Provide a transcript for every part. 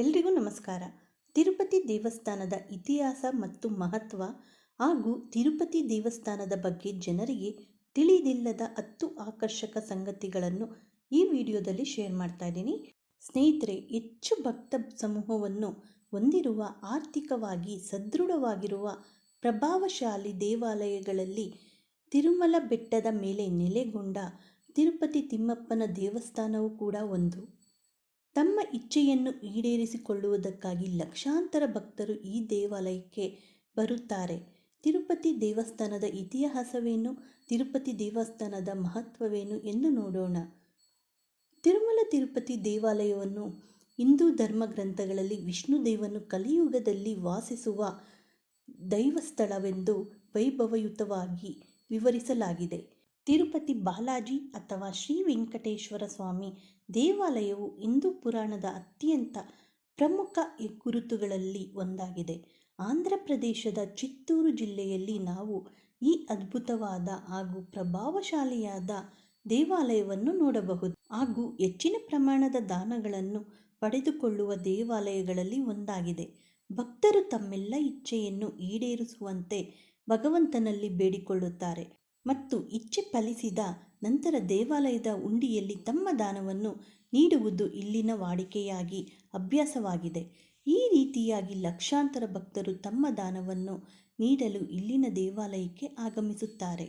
ಎಲ್ರಿಗೂ ನಮಸ್ಕಾರ. ತಿರುಪತಿ ದೇವಸ್ಥಾನದ ಇತಿಹಾಸ ಮತ್ತು ಮಹತ್ವ ಹಾಗೂ ತಿರುಪತಿ ದೇವಸ್ಥಾನದ ಬಗ್ಗೆ ಜನರಿಗೆ ತಿಳಿದಿಲ್ಲದ ಹತ್ತು ಆಕರ್ಷಕ ಸಂಗತಿಗಳನ್ನು ಈ ವಿಡಿಯೋದಲ್ಲಿ ಶೇರ್ ಮಾಡ್ತಾ ಇದ್ದೀನಿ. ಸ್ನೇಹಿತರೆ, ಹೆಚ್ಚು ಭಕ್ತ ಸಮೂಹವನ್ನು ಹೊಂದಿರುವ, ಆರ್ಥಿಕವಾಗಿ ಸದೃಢವಾಗಿರುವ ಪ್ರಭಾವಶಾಲಿ ದೇವಾಲಯಗಳಲ್ಲಿ ತಿರುಮಲ ಬೆಟ್ಟದ ಮೇಲೆ ನೆಲೆಗೊಂಡ ತಿರುಪತಿ ತಿಮ್ಮಪ್ಪನ ದೇವಸ್ಥಾನವೂ ಕೂಡ ಒಂದು. ತಮ್ಮ ಇಚ್ಛೆಯನ್ನು ಈಡೇರಿಸಿಕೊಳ್ಳುವುದಕ್ಕಾಗಿ ಲಕ್ಷಾಂತರ ಭಕ್ತರು ಈ ದೇವಾಲಯಕ್ಕೆ ಬರುತ್ತಾರೆ. ತಿರುಪತಿ ದೇವಸ್ಥಾನದ ಇತಿಹಾಸವೇನು? ತಿರುಪತಿ ದೇವಸ್ಥಾನದ ಮಹತ್ವವೇನು ಎಂದು ನೋಡೋಣ. ತಿರುಮಲ ತಿರುಪತಿ ದೇವಾಲಯವನ್ನು ಹಿಂದೂ ಧರ್ಮ ಗ್ರಂಥಗಳಲ್ಲಿ ವಿಷ್ಣುದೇವನು ಕಲಿಯುಗದಲ್ಲಿ ವಾಸಿಸುವ ದೈವಸ್ಥಳವೆಂದು ವೈಭವಯುತವಾಗಿ ವಿವರಿಸಲಾಗಿದೆ. ತಿರುಪತಿ ಬಾಲಾಜಿ ಅಥವಾ ಶ್ರೀ ವೆಂಕಟೇಶ್ವರ ಸ್ವಾಮಿ ದೇವಾಲಯವು ಹಿಂದೂ ಪುರಾಣದ ಅತ್ಯಂತ ಪ್ರಮುಖ ಗುರುತುಗಳಲ್ಲಿ ಒಂದಾಗಿದೆ. ಆಂಧ್ರ ಪ್ರದೇಶದ ಚಿತ್ತೂರು ಜಿಲ್ಲೆಯಲ್ಲಿ ನಾವು ಈ ಅದ್ಭುತವಾದ ಹಾಗೂ ಪ್ರಭಾವಶಾಲಿಯಾದ ದೇವಾಲಯವನ್ನು ನೋಡಬಹುದು. ಹಾಗೂ ಹೆಚ್ಚಿನ ಪ್ರಮಾಣದ ದಾನಗಳನ್ನು ಪಡೆದುಕೊಳ್ಳುವ ದೇವಾಲಯಗಳಲ್ಲಿ ಒಂದಾಗಿದೆ. ಭಕ್ತರು ತಮ್ಮೆಲ್ಲ ಇಚ್ಛೆಯನ್ನು ಈಡೇರಿಸುವಂತೆ ಭಗವಂತನಲ್ಲಿ ಬೇಡಿಕೊಳ್ಳುತ್ತಾರೆ. ಮತ್ತು ಇಚ್ಛೆ ಫಲಿಸಿದ ನಂತರ ದೇವಾಲಯದ ಉಂಡಿಯಲ್ಲಿ ತಮ್ಮ ದಾನವನ್ನು ನೀಡುವುದು ಇಲ್ಲಿನ ವಾಡಿಕೆಯಾಗಿ ಅಭ್ಯಾಸವಾಗಿದೆ. ಈ ರೀತಿಯಾಗಿ ಲಕ್ಷಾಂತರ ಭಕ್ತರು ತಮ್ಮ ದಾನವನ್ನು ನೀಡಲು ಇಲ್ಲಿನ ದೇವಾಲಯಕ್ಕೆ ಆಗಮಿಸುತ್ತಾರೆ.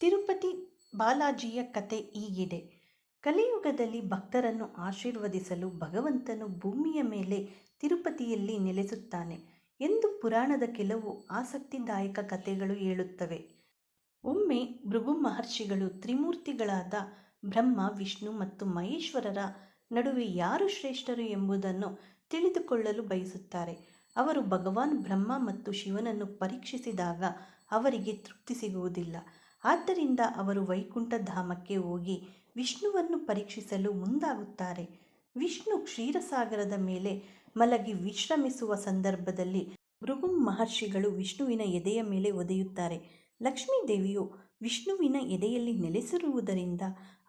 ತಿರುಪತಿ ಬಾಲಾಜಿಯ ಕತೆ ಈಗಿದೆ ಕಲಿಯುಗದಲ್ಲಿ ಭಕ್ತರನ್ನು ಆಶೀರ್ವದಿಸಲು ಭಗವಂತನು ಭೂಮಿಯ ಮೇಲೆ ತಿರುಪತಿಯಲ್ಲಿ ನೆಲೆಸುತ್ತಾನೆ ಎಂದು ಪುರಾಣದ ಕೆಲವು ಆಸಕ್ತಿದಾಯಕ ಕಥೆಗಳು ಹೇಳುತ್ತವೆ. ಒಮ್ಮೆ ಭೃಗು ಮಹರ್ಷಿಗಳು ತ್ರಿಮೂರ್ತಿಗಳಾದ ಬ್ರಹ್ಮ, ವಿಷ್ಣು ಮತ್ತು ಮಹೇಶ್ವರರ ನಡುವೆ ಯಾರು ಶ್ರೇಷ್ಠರು ಎಂಬುದನ್ನು ತಿಳಿದುಕೊಳ್ಳಲು ಬಯಸುತ್ತಾರೆ. ಅವರು ಭಗವಾನ್ ಬ್ರಹ್ಮ ಮತ್ತು ಶಿವನನ್ನು ಪರೀಕ್ಷಿಸಿದಾಗ ಅವರಿಗೆ ತೃಪ್ತಿ ಸಿಗುವುದಿಲ್ಲ. ಆದ್ದರಿಂದ ಅವರು ವೈಕುಂಠ ಧಾಮಕ್ಕೆ ಹೋಗಿ ವಿಷ್ಣುವನ್ನು ಪರೀಕ್ಷಿಸಲು ಮುಂದಾಗುತ್ತಾರೆ. ವಿಷ್ಣು ಕ್ಷೀರಸಾಗರದ ಮೇಲೆ ಮಲಗಿ ವಿಶ್ರಮಿಸುವ ಸಂದರ್ಭದಲ್ಲಿ ಭೃಗು ಮಹರ್ಷಿಗಳು ವಿಷ್ಣುವಿನ ಎದೆಯ ಮೇಲೆ ಒದೆಯುತ್ತಾರೆ. ಲಕ್ಷ್ಮೀದೇವಿಯು ವಿಷ್ಣುವಿನ ಎದೆಯಲ್ಲಿ ನೆಲೆಸಿರುವುದರಿಂದ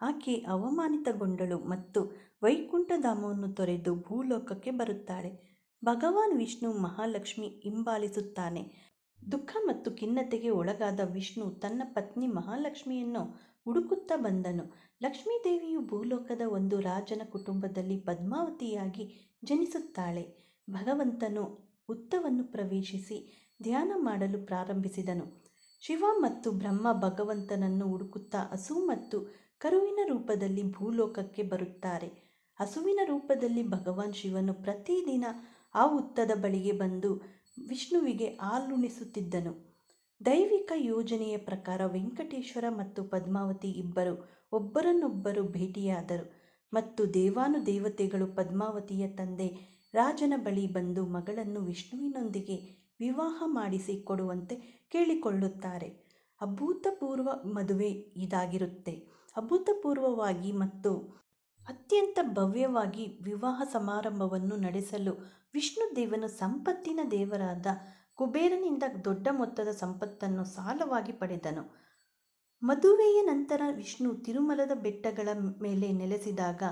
ಆಕೆ ಅವಮಾನಿತಗೊಂಡಳು ಮತ್ತು ವೈಕುಂಠಧಾಮವನ್ನು ತೊರೆದು ಭೂಲೋಕಕ್ಕೆ ಬರುತ್ತಾಳೆ. ಭಗವಾನ್ ವಿಷ್ಣು ಮಹಾಲಕ್ಷ್ಮಿ ಹಿಂಬಾಲಿಸುತ್ತಾನೆ. ದುಃಖ ಮತ್ತು ಖಿನ್ನತೆಗೆ ಒಳಗಾದ ವಿಷ್ಣು ತನ್ನ ಪತ್ನಿ ಮಹಾಲಕ್ಷ್ಮಿಯನ್ನು ಹುಡುಕುತ್ತಾ ಬಂದನು. ಲಕ್ಷ್ಮೀದೇವಿಯು ಭೂಲೋಕದ ಒಂದು ರಾಜನ ಕುಟುಂಬದಲ್ಲಿ ಪದ್ಮಾವತಿಯಾಗಿ ಜನಿಸುತ್ತಾಳೆ. ಭಗವಂತನು ಹುತ್ತವನ್ನು ಪ್ರವೇಶಿಸಿ ಧ್ಯಾನ ಮಾಡಲು ಪ್ರಾರಂಭಿಸಿದನು. ಶಿವ ಮತ್ತು ಬ್ರಹ್ಮ ಭಗವಂತನನ್ನು ಹುಡುಕುತ್ತಾ ಹಸು ಮತ್ತು ಕರುವಿನ ರೂಪದಲ್ಲಿ ಭೂಲೋಕಕ್ಕೆ ಬರುತ್ತಾರೆ. ಹಸುವಿನ ರೂಪದಲ್ಲಿ ಭಗವಾನ್ ಶಿವನು ಪ್ರತಿದಿನ ಆ ಹುತ್ತದ ಬಳಿಗೆ ಬಂದು ವಿಷ್ಣುವಿಗೆ ಹಾಲುಣಿಸುತ್ತಿದ್ದನು. ದೈವಿಕ ಯೋಜನೆಯ ಪ್ರಕಾರ ವೆಂಕಟೇಶ್ವರ ಮತ್ತು ಪದ್ಮಾವತಿ ಇಬ್ಬರು ಒಬ್ಬರನ್ನೊಬ್ಬರು ಭೇಟಿಯಾದರು ಮತ್ತು ದೇವಾನು ದೇವತೆಗಳು ಪದ್ಮಾವತಿಯ ತಂದೆ ರಾಜನ ಬಳಿ ಬಂದು ಮಗಳನ್ನು ವಿಷ್ಣುವಿನೊಂದಿಗೆ ವಿವಾಹ ಮಾಡಿಸಿ ಕೊಡುವಂತೆ ಕೇಳಿಕೊಳ್ಳುತ್ತಾರೆ. ಅಭೂತಪೂರ್ವ ಮದುವೆ ಇದಾಗಿರುತ್ತೆ. ಅಭೂತಪೂರ್ವವಾಗಿ ಮತ್ತು ಅತ್ಯಂತ ಭವ್ಯವಾಗಿ ವಿವಾಹ ಸಮಾರಂಭವನ್ನು ನಡೆಸಲು ವಿಷ್ಣು ದೇವನು ಸಂಪತ್ತಿನ ದೇವರಾದ ಕುಬೇರನಿಂದ ದೊಡ್ಡ ಮೊತ್ತದ ಸಂಪತ್ತನ್ನು ಸಾಲವಾಗಿ ಪಡೆದನು. ಮದುವೆಯ ನಂತರ ವಿಷ್ಣು ತಿರುಮಲದ ಬೆಟ್ಟಗಳ ಮೇಲೆ ನೆಲೆಸಿದಾಗ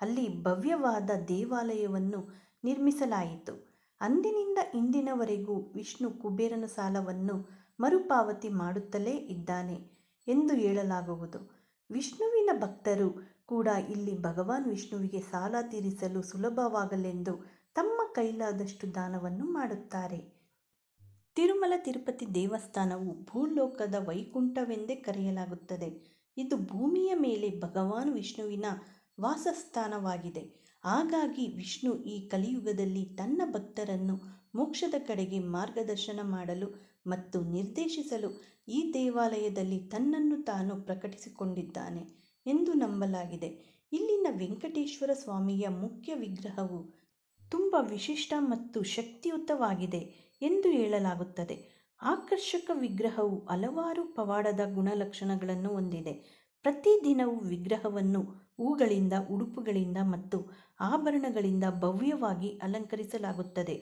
ಅಲ್ಲಿ ಭವ್ಯವಾದ ದೇವಾಲಯವನ್ನು ನಿರ್ಮಿಸಲಾಯಿತು. ಅಂದಿನಿಂದ ಇಂದಿನವರೆಗೂ ವಿಷ್ಣು ಕುಬೇರನ ಸಾಲವನ್ನು ಮರುಪಾವತಿ ಮಾಡುತ್ತಲೇ ಇದ್ದಾನೆ ಎಂದು ಹೇಳಲಾಗುವುದು. ವಿಷ್ಣುವಿನ ಭಕ್ತರು ಕೂಡ ಇಲ್ಲಿ ಭಗವಾನ್ ವಿಷ್ಣುವಿಗೆ ಸಾಲ ತೀರಿಸಲು ಸುಲಭವಾಗಲೆಂದು ತಮ್ಮ ಕೈಲಾದಷ್ಟು ದಾನವನ್ನು ಮಾಡುತ್ತಾರೆ. ತಿರುಮಲ ತಿರುಪತಿ ದೇವಸ್ಥಾನವು ಭೂಲೋಕದ ವೈಕುಂಠವೆಂದೇ ಕರೆಯಲಾಗುತ್ತದೆ. ಇದು ಭೂಮಿಯ ಮೇಲೆ ಭಗವಾನ್ ವಿಷ್ಣುವಿನ ವಾಸಸ್ಥಾನವಾಗಿದೆ. ಹಾಗಾಗಿ ವಿಷ್ಣು ಈ ಕಲಿಯುಗದಲ್ಲಿ ತನ್ನ ಭಕ್ತರನ್ನು ಮೋಕ್ಷದ ಕಡೆಗೆ ಮಾರ್ಗದರ್ಶನ ಮಾಡಲು ಮತ್ತು ನಿರ್ದೇಶಿಸಲು ಈ ದೇವಾಲಯದಲ್ಲಿ ತನ್ನನ್ನು ತಾನು ಪ್ರಕಟಿಸಿಕೊಂಡಿದ್ದಾನೆ ಎಂದು ನಂಬಲಾಗಿದೆ. ಇಲ್ಲಿನ ವೆಂಕಟೇಶ್ವರ ಸ್ವಾಮಿಯ ಮುಖ್ಯ ವಿಗ್ರಹವು ತುಂಬ ವಿಶಿಷ್ಟ ಮತ್ತು ಶಕ್ತಿಯುತವಾಗಿದೆ ಎಂದು ಹೇಳಲಾಗುತ್ತದೆ. ಆಕರ್ಷಕ ವಿಗ್ರಹವು ಹಲವಾರು ಪವಾಡದ ಗುಣಲಕ್ಷಣಗಳನ್ನು ಹೊಂದಿದೆ. ಪ್ರತಿದಿನವೂ ವಿಗ್ರಹವನ್ನು ಹೂಗಳಿಂದ, ಉಡುಪುಗಳಿಂದ ಮತ್ತು ಆಭರಣಗಳಿಂದ ಭವ್ಯವಾಗಿ ಅಲಂಕರಿಸಲಾಗುತ್ತದೆ.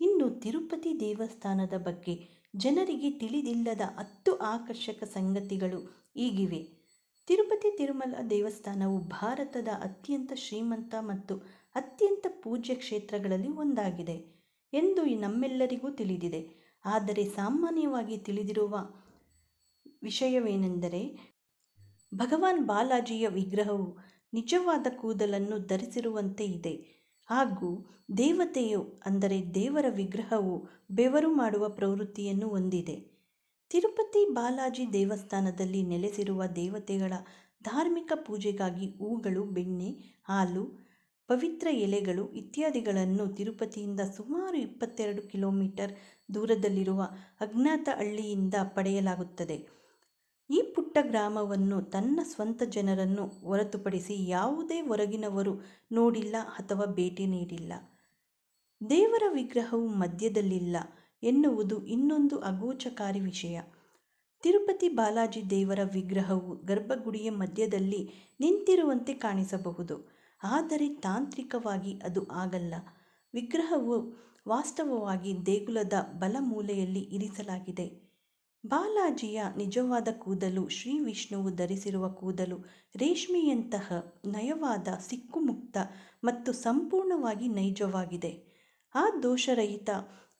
ಇನ್ನು ತಿರುಪತಿ ದೇವಸ್ಥಾನದ ಬಗ್ಗೆ ಜನರಿಗೆ ತಿಳಿದಿಲ್ಲದ ಹತ್ತು ಆಕರ್ಷಕ ಸಂಗತಿಗಳು ಈಗಿವೆ. ತಿರುಪತಿ ತಿರುಮಲ ದೇವಸ್ಥಾನವು ಭಾರತದ ಅತ್ಯಂತ ಶ್ರೀಮಂತ ಮತ್ತು ಅತ್ಯಂತ ಪೂಜ್ಯ ಕ್ಷೇತ್ರಗಳಲ್ಲಿ ಒಂದಾಗಿದೆ ಎಂದು ನಮ್ಮೆಲ್ಲರಿಗೂ ತಿಳಿದಿದೆ. ಆದರೆ ಸಾಮಾನ್ಯವಾಗಿ ತಿಳಿದಿರುವ ವಿಷಯವೇನೆಂದರೆ ಭಗವಾನ್ ಬಾಲಾಜಿಯ ವಿಗ್ರಹವು ನಿಜವಾದ ಕೂದಲನ್ನು ಧರಿಸಿರುವಂತೆ ಇದೆ. ಹಾಗೂ ದೇವತೆಯು, ಅಂದರೆ ದೇವರ ವಿಗ್ರಹವು, ಬೆವರು ಮಾಡುವ ಪ್ರವೃತ್ತಿಯನ್ನು ಹೊಂದಿದೆ. ತಿರುಪತಿ ಬಾಲಾಜಿ ದೇವಸ್ಥಾನದಲ್ಲಿ ನೆಲೆಸಿರುವ ದೇವತೆಗಳ ಧಾರ್ಮಿಕ ಪೂಜೆಗಾಗಿ ಹೂಗಳು, ಬೆಣ್ಣೆ, ಹಾಲು, ಪವಿತ್ರ ಎಲೆಗಳು ಇತ್ಯಾದಿಗಳನ್ನು ತಿರುಪತಿಯಿಂದ ಸುಮಾರು ಇಪ್ಪತ್ತೆರಡು ಕಿಲೋಮೀಟರ್ ದೂರದಲ್ಲಿರುವ ಅಜ್ಞಾತ ಹಳ್ಳಿಯಿಂದ ಪಡೆಯಲಾಗುತ್ತದೆ. ಈ ಪುಟ್ಟ ಗ್ರಾಮವನ್ನು ತನ್ನ ಸ್ವಂತ ಜನರನ್ನು ಹೊರತುಪಡಿಸಿ ಯಾವುದೇ ಹೊರಗಿನವರು ನೋಡಿಲ್ಲ ಅಥವಾ ಭೇಟಿ ನೀಡಿಲ್ಲ. ದೇವರ ವಿಗ್ರಹವು ಮಧ್ಯದಲ್ಲಿಲ್ಲ ಎನ್ನುವುದು ಇನ್ನೊಂದು ಅಗೋಚಕಾರಿ ವಿಷಯ. ತಿರುಪತಿ ಬಾಲಾಜಿ ದೇವರ ವಿಗ್ರಹವು ಗರ್ಭಗುಡಿಯ ಮಧ್ಯದಲ್ಲಿ ನಿಂತಿರುವಂತೆ ಕಾಣಿಸಬಹುದು. ಆದರೆ ತಾಂತ್ರಿಕವಾಗಿ ಅದು ಆಗಲ್ಲ. ವಿಗ್ರಹವು ವಾಸ್ತವವಾಗಿ ದೇಗುಲದ ಬಲಮೂಲೆಯಲ್ಲಿ ಇರಿಸಲಾಗಿದೆ. ಬಾಲಾಜಿಯ ನಿಜವಾದ ಕೂದಲು ಶ್ರೀ ವಿಷ್ಣುವು ಧರಿಸಿರುವ ಕೂದಲು ರೇಷ್ಮೆಯಂತಹ ನಯವಾದ, ಸಿಕ್ಕುಮುಕ್ತ ಮತ್ತು ಸಂಪೂರ್ಣವಾಗಿ ನೈಜವಾಗಿದೆ. ಆ ದೋಷರಹಿತ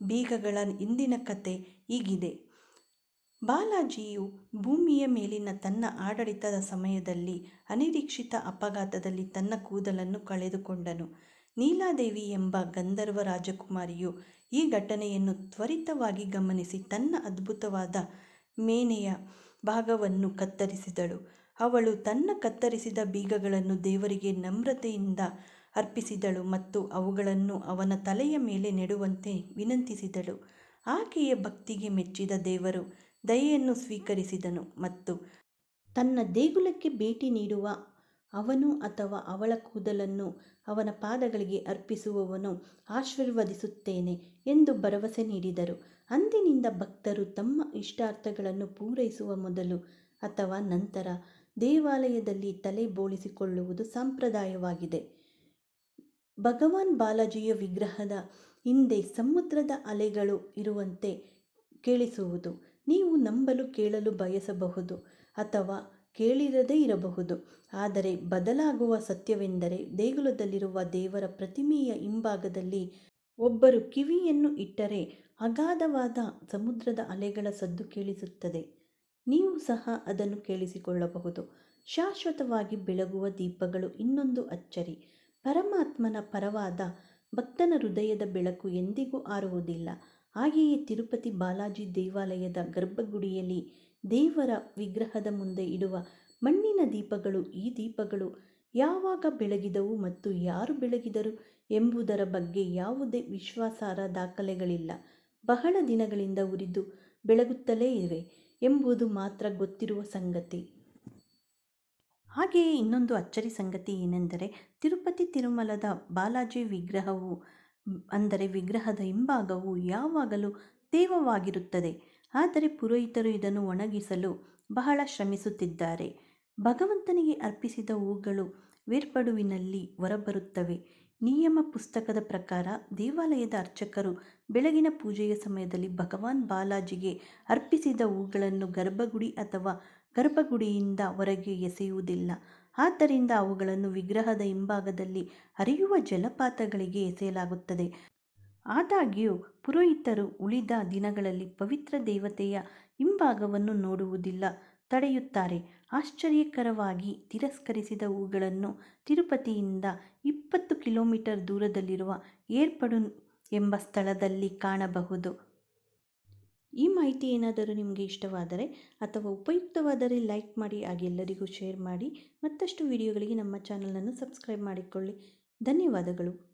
ಬೀಗಗಳ ಇಂದಿನ ಕತೆ ಈಗಿದೆ ಬಾಲಾಜಿಯು ಭೂಮಿಯ ಮೇಲಿನ ತನ್ನ ಆಡಳಿತದ ಸಮಯದಲ್ಲಿ ಅನಿರೀಕ್ಷಿತ ಅಪಘಾತದಲ್ಲಿ ತನ್ನ ಕೂದಲನ್ನು ಕಳೆದುಕೊಂಡನು. ನೀಲಾದೇವಿ ಎಂಬ ಗಂಧರ್ವ ರಾಜಕುಮಾರಿಯು ಈ ಘಟನೆಯನ್ನು ತ್ವರಿತವಾಗಿ ಗಮನಿಸಿ ತನ್ನ ಅದ್ಭುತವಾದ ಮೇನೆಯ ಭಾಗವನ್ನು ಕತ್ತರಿಸಿದಳು. ಅವಳು ತನ್ನ ಕತ್ತರಿಸಿದ ಬೀಗಗಳನ್ನು ದೇವರಿಗೆ ನಮ್ರತೆಯಿಂದ ಅರ್ಪಿಸಿದಳು ಮತ್ತು ಅವುಗಳನ್ನು ಅವನ ತಲೆಯ ಮೇಲೆ ನೆಡುವಂತೆ ವಿನಂತಿಸಿದಳು. ಆಕೆಯ ಭಕ್ತಿಗೆ ಮೆಚ್ಚಿದ ದೇವರು ದಯೆಯನ್ನು ಸ್ವೀಕರಿಸಿದನು ಮತ್ತು ತನ್ನ ದೇಗುಲಕ್ಕೆ ಭೇಟಿ ನೀಡುವ ಅವನು ಅಥವಾ ಅವಳ ಕೂದಲನ್ನು ಅವನ ಪಾದಗಳಿಗೆ ಅರ್ಪಿಸುವವನು ಆಶೀರ್ವದಿಸುತ್ತೇನೆ ಎಂದು ಭರವಸೆ ನೀಡಿದರು. ಅಂದಿನಿಂದ ಭಕ್ತರು ತಮ್ಮ ಇಷ್ಟಾರ್ಥಗಳನ್ನು ಪೂರೈಸುವ ಮೊದಲು ಅಥವಾ ನಂತರ ದೇವಾಲಯದಲ್ಲಿ ತಲೆ ಬೋಳಿಸಿಕೊಳ್ಳುವುದು ಸಂಪ್ರದಾಯವಾಗಿದೆ. ಭಗವಾನ್ ಬಾಲಾಜಿಯ ವಿಗ್ರಹದ ಹಿಂದೆ ಸಮುದ್ರದ ಅಲೆಗಳು ಇರುವಂತೆ ಕೇಳಿಸುವುದು. ನೀವು ನಂಬಲು ಕೇಳಲು ಬಯಸಬಹುದು ಅಥವಾ ಕೇಳಿರದೇ ಇರಬಹುದು. ಆದರೆ ಬದಲಾಗುವ ಸತ್ಯವೆಂದರೆ ದೇಗುಲದಲ್ಲಿರುವ ದೇವರ ಪ್ರತಿಮೆಯ ಹಿಂಭಾಗದಲ್ಲಿ ಒಬ್ಬರು ಕಿವಿಯನ್ನು ಇಟ್ಟರೆ ಅಗಾಧವಾದ ಸಮುದ್ರದ ಅಲೆಗಳ ಸದ್ದು ಕೇಳಿಸುತ್ತದೆ. ನೀವು ಸಹ ಅದನ್ನು ಕೇಳಿಸಿಕೊಳ್ಳಬಹುದು. ಶಾಶ್ವತವಾಗಿ ಬೆಳಗುವ ದೀಪಗಳು ಇನ್ನೊಂದು ಅಚ್ಚರಿ. ಪರಮಾತ್ಮನ ಪರವಾದ ಭಕ್ತನ ಹೃದಯದ ಬೆಳಕು ಎಂದಿಗೂ ಆರುವುದಿಲ್ಲ. ಹಾಗೆಯೇ ತಿರುಪತಿ ಬಾಲಾಜಿ ದೇವಾಲಯದ ಗರ್ಭಗುಡಿಯಲ್ಲಿ ದೇವರ ವಿಗ್ರಹದ ಮುಂದೆ ಇಡುವ ಮಣ್ಣಿನ ದೀಪಗಳು, ಈ ದೀಪಗಳು ಯಾವಾಗ ಬೆಳಗಿದವು ಮತ್ತು ಯಾರು ಬೆಳಗಿದರು ಎಂಬುದರ ಬಗ್ಗೆ ಯಾವುದೇ ವಿಶ್ವಾಸಾರ್ಹ ದಾಖಲೆಗಳಿಲ್ಲ. ಬಹಳ ದಿನಗಳಿಂದ ಉರಿದು ಬೆಳಗುತ್ತಲೇ ಇವೆ ಎಂಬುದು ಮಾತ್ರ ಗೊತ್ತಿರುವ ಸಂಗತಿ. ಹಾಗೆಯೇ ಇನ್ನೊಂದು ಅಚ್ಚರಿ ಸಂಗತಿ ಏನೆಂದರೆ, ತಿರುಪತಿ ತಿರುಮಲದ ಬಾಲಾಜಿ ವಿಗ್ರಹವು, ಅಂದರೆ ವಿಗ್ರಹದ ಹಿಂಭಾಗವು ಯಾವಾಗಲೂ ತೇವವಾಗಿರುತ್ತದೆ. ಆದರೆ ಪುರೋಹಿತರು ಇದನ್ನು ಒಣಗಿಸಲು ಬಹಳ ಶ್ರಮಿಸುತ್ತಿದ್ದಾರೆ. ಭಗವಂತನಿಗೆ ಅರ್ಪಿಸಿದ ಹೂಗಳು ಬೇರ್ಪಡುವಿನಲ್ಲಿ ಹೊರಬರುತ್ತವೆ. ನಿಯಮ ಪುಸ್ತಕದ ಪ್ರಕಾರ ದೇವಾಲಯದ ಅರ್ಚಕರು ಬೆಳಗಿನ ಪೂಜೆಯ ಸಮಯದಲ್ಲಿ ಭಗವಾನ್ ಬಾಲಾಜಿಗೆ ಅರ್ಪಿಸಿದ ಹೂಗಳನ್ನು ಗರ್ಭಗುಡಿ ಅಥವಾ ಗರ್ಭಗುಡಿಯಿಂದ ಹೊರಗೆ ಎಸೆಯುವುದಿಲ್ಲ. ಆದ್ದರಿಂದ ಅವುಗಳನ್ನು ವಿಗ್ರಹದ ಹಿಂಭಾಗದಲ್ಲಿ ಹರಿಯುವ ಜಲಪಾತಗಳಿಗೆ ಎಸೆಯಲಾಗುತ್ತದೆ. ಆದಾಗ್ಯೂ, ಪುರೋಹಿತರು ಉಳಿದ ದಿನಗಳಲ್ಲಿ ಪವಿತ್ರ ದೇವತೆಯ ಹಿಂಭಾಗವನ್ನು ನೋಡುವುದಿಲ್ಲ, ತಡೆಯುತ್ತಾರೆ. ಆಶ್ಚರ್ಯಕರವಾಗಿ ತಿರಸ್ಕರಿಸಿದ ಹೂಗಳನ್ನು ತಿರುಪತಿಯಿಂದ ಇಪ್ಪತ್ತು ಕಿಲೋಮೀಟರ್ ದೂರದಲ್ಲಿರುವ ಏರ್ಪಡು ಎಂಬ ಸ್ಥಳದಲ್ಲಿ ಕಾಣಬಹುದು. ಈ ಮಾಹಿತಿ ಏನಾದರೂ ನಿಮಗೆ ಇಷ್ಟವಾದರೆ ಅಥವಾ ಉಪಯುಕ್ತವಾದರೆ ಲೈಕ್ ಮಾಡಿ, ಹಾಗೆ ಎಲ್ಲರಿಗೂ ಶೇರ್ ಮಾಡಿ. ಮತ್ತಷ್ಟು ವಿಡಿಯೋಗಳಿಗೆ ನಮ್ಮ ಚಾನಲನ್ನು ಸಬ್ಸ್ಕ್ರೈಬ್ ಮಾಡಿಕೊಳ್ಳಿ. ಧನ್ಯವಾದಗಳು.